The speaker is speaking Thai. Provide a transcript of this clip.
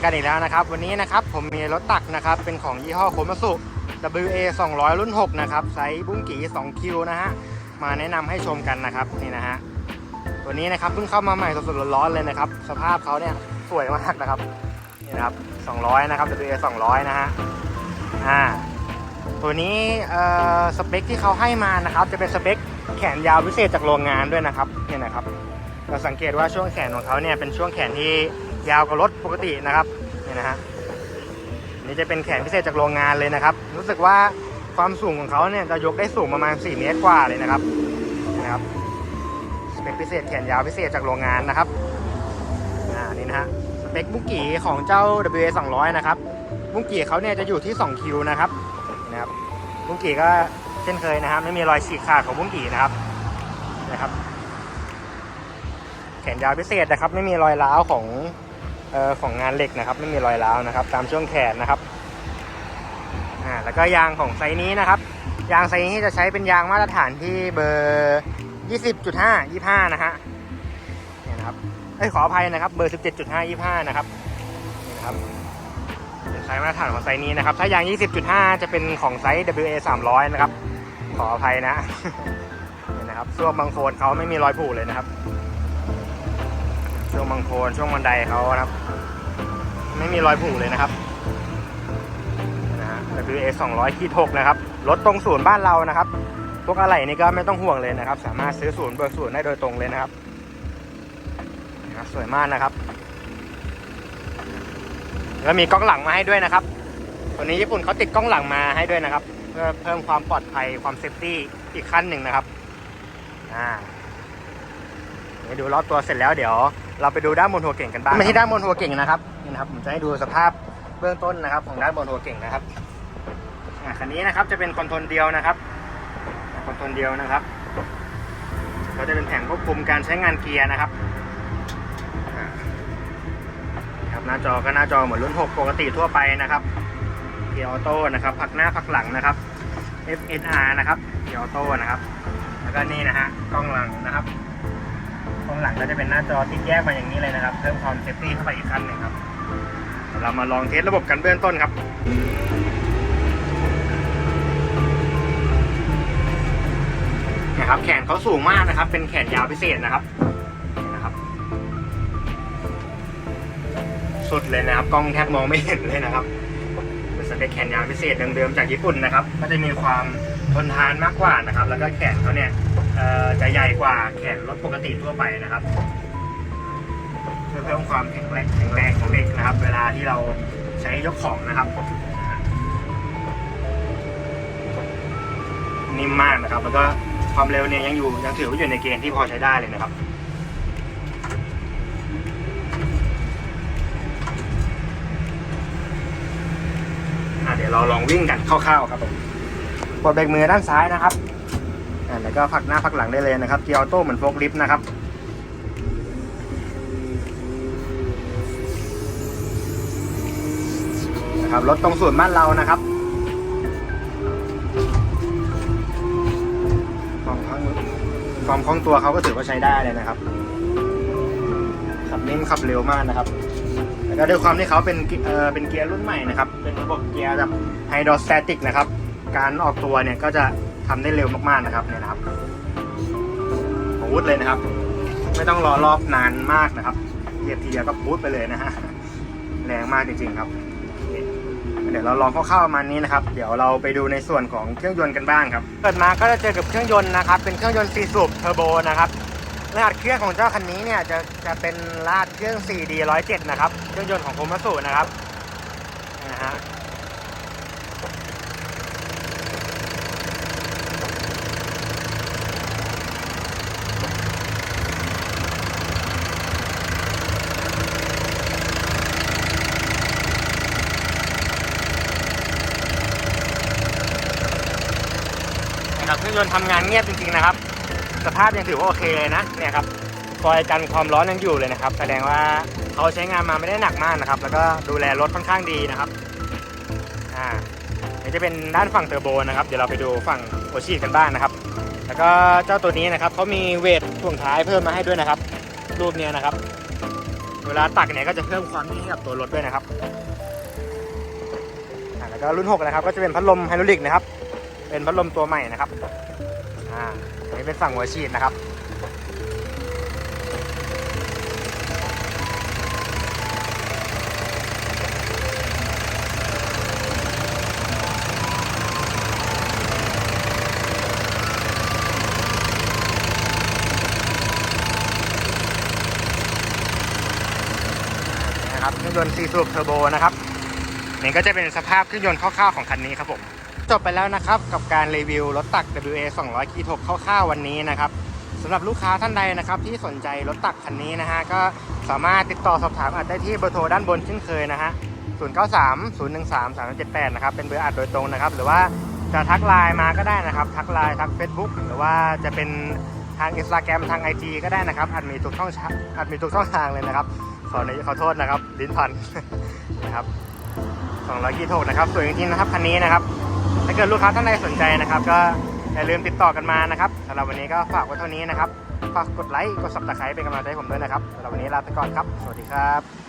อกันอีกแล้วนะครับ วันนี้นะครับผมมีรถตักนะครับ เป็นของยี่ห้อโคมัสุ WA 200 รุ่น 6 นะครับ ไซส์บุ้งกี่2คิวนะฮะ มาแนะนำให้ชมกันนะครับ นี่นะฮะ ตัวนี้นะครับเพิ่งเข้ามาใหม่สดๆร้อนๆเลยนะครับ สภาพเขาเนี่ยสวยมากนะครับ นี่นะครับ 200 นะครับ WA 200 นะฮะ อ่า ตัวนี้เอ่อสเปคที่เขาให้มานะครับ จะเป็นสเปคแขนยาวพิเศษจากโรงงานด้วยนะครับ เนี่ยนะครับ เราสังเกตว่าช่วงแขนของเขาเนี่ยเป็นช่วงแขนที่ ยาวกว่ารถปกตินะครับนี่นะฮะนี่จะเป็นแขนพิเศษจากโรงงานเลยนะครับ รู้สึกว่าความสูงของเขาเนี่ยจะยกได้สูงประมาณ 4 เมตรกว่าเลยนะครับนะครับเปคพิเศษแขนยาวพิเศษจากโรงงานนะครับอ่านี่นะฮะสเปคบุกกี้ของเจ้า WA 200 นะครับบุกกี้เขาเนี่ยจะอยู่ที่ 2 คิวนะครับนะครับบุกกี้ก็เช่นเคยนะครับ ไม่มีรอยฉีกขาดของบุกกี้นะครับนะครับ แขนยาวพิเศษนะครับ ไม่มีรอยร้าวของ ของงานเหล็กนะครับ ไม่มีรอยร้าวนะครับ ตามช่วงแขนนะครับอ่าแล้วก็ยางของไซนี้นะครับ ยางไซนี้จะใช้เป็นยางมาตรฐานที่เบอร์ 20.5 25 นะฮะเนี่ยนะครับเอ้ยขออภัยนะครับเบอร์ 17.5 25 นะครับนี่นะครับเป็นไซส์มาตรฐานของไซนี้นะครับ ถ้ายาง 20.5 จะเป็นของไซส์ WA 300 นะครับ ขออภัยนะเนี่ยนะครับช่วงบางโคนเขาไม่มีรอยผุเลยนะครับ ช่วงบางโคนช่วงบันไดเขานะครับ ไม่มีรอยผุเลยนะครับนะฮะ WA 200ขีด6นะครับรถตรงศูนย์บ้านเรานะครับ พวกอะไรนี่ก็ไม่ต้องห่วงเลยนะครับ สามารถซื้อศูนย์เบอร์ศูนย์ได้โดยตรงเลยนะครับนะสวยมากนะครับ แล้วมีกล้องหลังมาให้ด้วยนะครับตัวนี้ญี่ปุ่นเขาติดกล้องหลังมาให้ด้วยนะครับ เพื่อเพิ่มความปลอดภัยความเซฟตี้อีกขั้นหนึ่งนะครับอ่าดูรอบตัวเสร็จแล้วเดี๋ยว เราไปดูด้านบนหัวเก่งกันบ้างมาที่ด้านบนหัวเก่งนะครับนี่นะครับผมจะให้ดูสภาพเบื้องต้นนะครับ ของด้านบนหัวเก่งนะครับอ่าคันนี้นะครับจะเป็นคอนโทรลเดียวนะครับคอนโทรลเดียวนะครับก็จะเป็นแผงควบคุมการใช้งานเกียร์นะครับครับหน้าจอก็หน้าจอเหมือนรุ่น 6 ปกติทั่วไปนะครับเกียร์ออโต้นะครับพักหน้าพักหลังนะครับ FNR นะครับเกียร์ออโต้นะครับ แล้วก็นี่นะฮะกล้องหลังนะครับ ตรงหลังก็จะเป็นหน้าจอติดแยกมาอย่างนี้เลยนะครับ เพิ่มความเซฟตี้เข้าไปอีกขั้นหนึ่งครับ เรามาลองเทสระบบกันเบื้องต้นครับนะครับแขนเขาสูงมากนะครับ เป็นแขนยาวพิเศษนะครับนะครับ สุดเลยนะครับ กล้องแทบมองไม่เห็นเลยนะครับเป็นสเปคแขนยาวพิเศษเดิมๆจากญี่ปุ่นนะครับ ก็จะมีความทนทานมากกว่านะครับ แล้วก็แขนเขาเนี่ย จะใหญ่กว่าแขนรถปกติทั่วไปนะครับเพื่อเพิ่มความแข็งแรงแข็งแรงของเด็กนะครับ เวลาที่เราใช้ยกของนะครับ นิ่มมากนะครับ แล้วก็ความเร็วเนี่ยยังอยู่ยังถือว่าอยู่ในเกณฑ์ที่พอใช้ได้เลยนะครับเดี๋ยวเราลองวิ่งกันคร่าวๆครับผมกดเบรกมือด้านซ้ายนะครับ อ่าแล้วก็พักหน้าพักหลังได้เลยนะครับเกียร์ออโต้เหมือนโฟล์คลิฟต์นะครับนะครับรถตรงส่วนบ้านเรานะครับความคล่องความคล่องตัวเขาก็ถือว่าใช้ได้เลยนะครับ ขับนิ่มขับเร็วมากนะครับแล้วก็ด้วยความที่เขาเป็นเอ่อเป็นเกียร์รุ่นใหม่นะครับ เป็นระบบเกียร์แบบไฮดรอสแตติกนะครับ การออกตัวเนี่ยก็จะ ทำได้เร็วมากๆนะครับเนี่ยนะครับบูทเลยนะครับ ไม่ต้องรอรอบนานมากนะครับเหยียบทีเดียวก็บูทไปเลยนะฮะแรงมากจริงๆครับเดี๋ยวเราลองคร่าวๆประมาณนี้นะครับ เดี๋ยวเราไปดูในส่วนของเครื่องยนต์กันบ้างครับเปิดมาก็จะเจอกับเครื่องยนต์นะครับ เป็นเครื่องยนต์4สูบเทอร์โบนะครับรหัสเครื่องของเจ้าคันนี้เนี่ยจะจะเป็นรหัสเครื่อง 4D 107 นะครับ เครื่องยนต์ของโคมัสุนะครับนะฮะ นะครับเครื่องยนต์ทำงานเงียบจริงๆนะครับ สภาพยังถือว่าโอเคเลยนะเนี่ยครับคอยกันความร้อนยังอยู่เลยนะครับ แสดงว่าเขาใช้งานมาไม่ได้หนักมากนะครับ แล้วก็ดูแลรถค่อนข้างดีนะครับอ่านี่จะเป็นด้านฝั่งเทอร์โบนะครับ เดี๋ยวเราไปดูฝั่งโอชีกันบ้างนะครับ แล้วก็เจ้าตัวนี้นะครับเขามีเวทถ่วงท้ายเพิ่มมาให้ด้วยนะครับ รูปเนี้ยนะครับ เวลาตักเนี่ยก็จะเพิ่มความนิ่งให้กับตัวรถด้วยนะครับอ่าแล้วก็รุ่น 6 นะครับ ก็จะเป็นพัดลมไฮดรอลิกนะครับ เป็นพัดลมตัวใหม่นะครับ อ่าอันนี้เป็นฝั่งหัวฉีดนะครับ นะครับเครื่องยนต์4สูบเทอร์โบนะครับนี่ก็จะเป็นสภาพเครื่องยนต์คร่าวๆของคันนี้ครับผม จบไปแล้วนะครับ กับการรีวิวรถตัก WA 200กีทกคร่าวๆวันนี้นะครับสำหรับลูกค้าท่านใดนะครับ ที่สนใจรถตักคันนี้นะฮะก็สามารถติดต่อสอบถามอัดได้ที่เบอร์โทรด้านบนเช่นเคยนะฮะ093 013 378นะครับเป็นเบอร์อัดโดยตรงนะครับ หรือว่าจะทักไลน์มาก็ได้นะครับ ทักไลน์ทัก Facebook หรือว่าจะเป็นทางอินสตาแกรมทาง IG ก็ได้นะครับอัดมีทุกช่องอัดมีทุกช่องทางเลยนะครับ ขอในขอโทษนะครับ ลิ้นพันนะครับ200กิโลนะครับสวยจริงๆนะครับคันนี้นะครับ กิดลูกค้าท่านใดสนใจนะครับ ก็อย่าลืมติดต่อกันมานะครับสำหรับวันนี้ก็ฝากไว้เท่านี้นะครับ ฝากกดไลค์ กด subscribe เป็นกำลังใจให้ผมด้วยนะครับสำหรับวันนี้ลาไปก่อนครับ สวัสดีครับ